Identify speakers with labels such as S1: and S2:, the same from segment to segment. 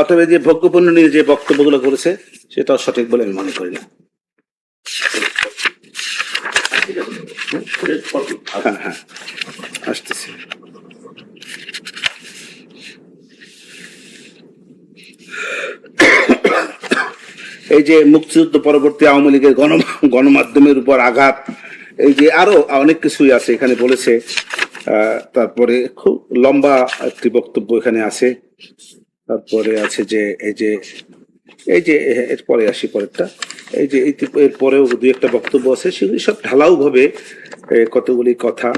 S1: অতএব যে ভোগ্যপণ্য নিয়ে যে বক্তব্যগুলো করেছে সেটা সঠিক বলে আমি মনে করি না। হ্যাঁ হ্যাঁ এই যে মুক্তিযুদ্ধ পরবর্তী আওয়ামী লীগের গণ, গণমাধ্যমের উপর আঘাত, এই যে আরও অনেক কিছুই আছে এখানে বলেছে। তারপরে খুব লম্বা একটি বক্তব্য এখানে আছে। তারপরে আছে যে, এই যে এই যে, এ- এর পরে আসি পরেরটা। এই যে, এই এর পরেও দুই একটা বক্তব্য আছে, সেগুলি সব ঢালাও ভাবে কতগুলি কথা,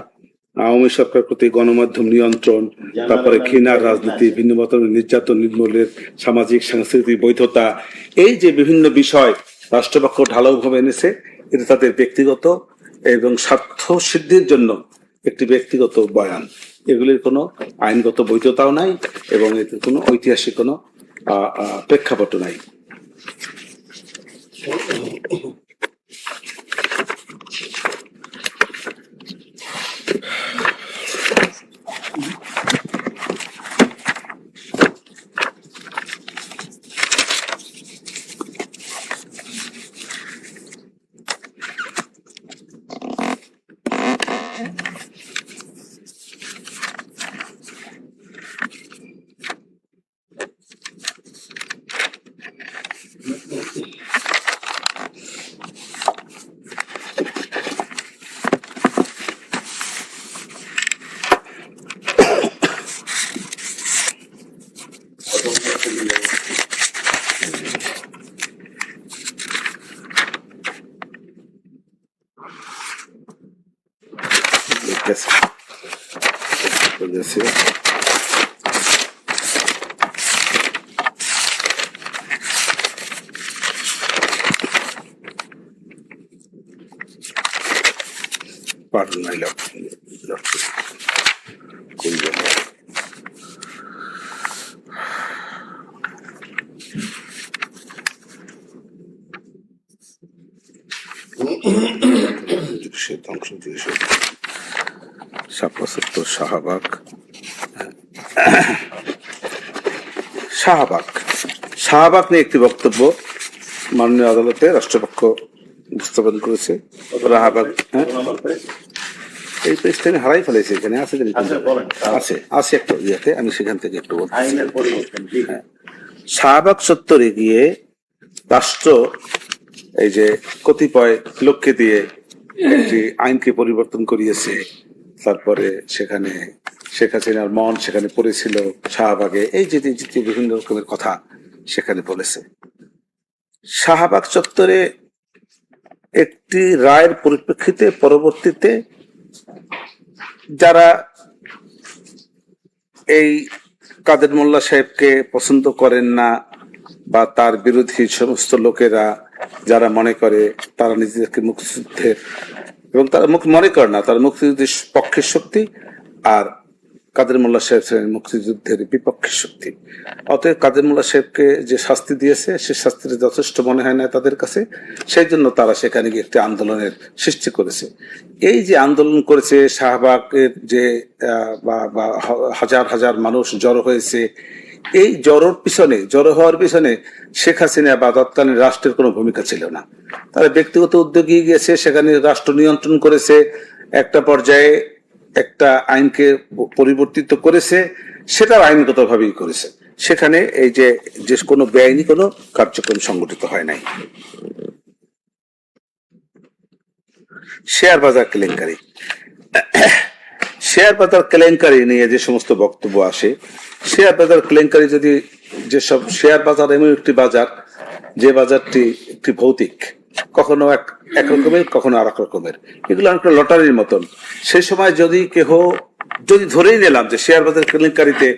S1: আওয়ামী সরকার প্রতি গণমাধ্যম নিয়ন্ত্রণ, তারপরে ঘৃণার রাজনীতি ভিন্ন মত নির্যাতন, নির্মূলের সামাজিক, সাংস্কৃতিক বৈধতা, এই যে বিভিন্ন বিষয় রাষ্ট্রপক্ষ ঢালাও ভাবে এনেছে, এটা তাদের ব্যক্তিগত এবং স্বার্থ সিদ্ধির জন্য একটি ব্যক্তিগত বয়ান। এগুলির কোনো আইনগত বৈধতাও নাই এবং এতে কোনো ঐতিহাসিক কোনো প্রেক্ষাপট নাই। Esquece. Vou descer. Paro na ilha. Coisa boa. şeytan kuşu diye şey. সাপ্লাসত্তর Shahbag. Shahbag. Shahbag নিয়ে একটি বক্তব্য মাননীয় আদালতে রাষ্ট্রপক্ষ উপস্থাপন করেছে। শাহবাগ হ্যাঁ? এই পেজটা আমি হারাই ফেলেছি এখানে আছে
S2: আচ্ছা।
S1: আছে আছে একটা ইয়েতে আমি সেখান থেকে একটু
S2: জি।
S1: শাহবাগ সত্তরে গিয়ে রাষ্ট্র এই যে কতিপয় লোককে দিয়ে একটি আইনকে পরিবর্তন করিয়েছে। তারপরে সেখানে শেখ হাসিনার মন সেখানে পড়েছিল শাহবাগে। এই যে যে- যে বিভিন্ন রকমের কথা সেখানে বলেছে। শাহবাগ চত্বরে একটি রায়ের পরিপ্রেক্ষিতে পরবর্তীতে যারা এই কাদের মোল্লা সাহেবকে পছন্দ করেন না বা তার বিরোধী সমস্ত লোকেরা যারা মনে করে তারা নিজেদেরকে মুক্তিযুদ্ধের এবং তারা মুখ মনে করে না, তারা মুক্তিযুদ্ধের পক্ষের শক্তি আর কাদের মোল্লা সাহেব ছিলেন মুক্তিযুদ্ধের বিপক্ষের শক্তি। অতএব কাদের মোল্লা সাহেবকে যে শাস্তি দিয়েছে, সে শাস্তিটা যথেষ্ট মনে হয় না তাদের কাছে। সেই জন্য তারা সেখানে গিয়ে একটি আন্দোলনের সৃষ্টি করেছে। এই যে আন্দোলন করেছে, শাহবাগের যে বা- হাজার হাজার মানুষ জড়ো হয়েছে এই জড়োর পিছনে, জড়ো হওয়ার পিছনে শেখ হাসিনা বা তৎকালীন রাষ্ট্রের কোনো ভূমিকা ছিল না। তারা ব্যক্তিগত উদ্যোগী গিয়েছে সেখানে রাষ্ট্র নিয়ন্ত্রণ করেছে, একটা পর্যায়ে একটা আইনকে পরিবর্তিত করেছে সেটা আইনগতভাবেই করেছে। সেখানে এই যে যে কোনো বেআইনি কোনো কার্যক্রম সংগঠিত হয় নাই। শেয়ার বাজার কেলেঙ্কারি। শেয়ার বাজার কেলেঙ্কারি নিয়ে যে সমস্ত বক্তব্য আসে, শেয়ার বাজার কেলেঙ্কারি যদি যেসব শেয়ার বাজার, এমন একটি বাজার, যে বাজারটি একটি ভৌতিক, কখনো এক এক রকমের, কখনো আর এক রকমের, এগুলো অনেকটা লটারির মতন। সেই সময় যদি কেহ, যদি ধরেই নিলাম যে শেয়ার বাজার কেলেঙ্কারিতে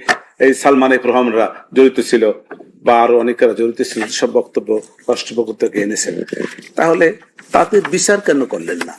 S1: এই সালমান রহমানরা জড়িত ছিল, বা আরও অনেকেরা জড়িত ছিল সব বক্তব্য রাষ্ট্রপক্ষ থেকে এনেছেন, তাহলে তাদের বিচার কেন করলেন না?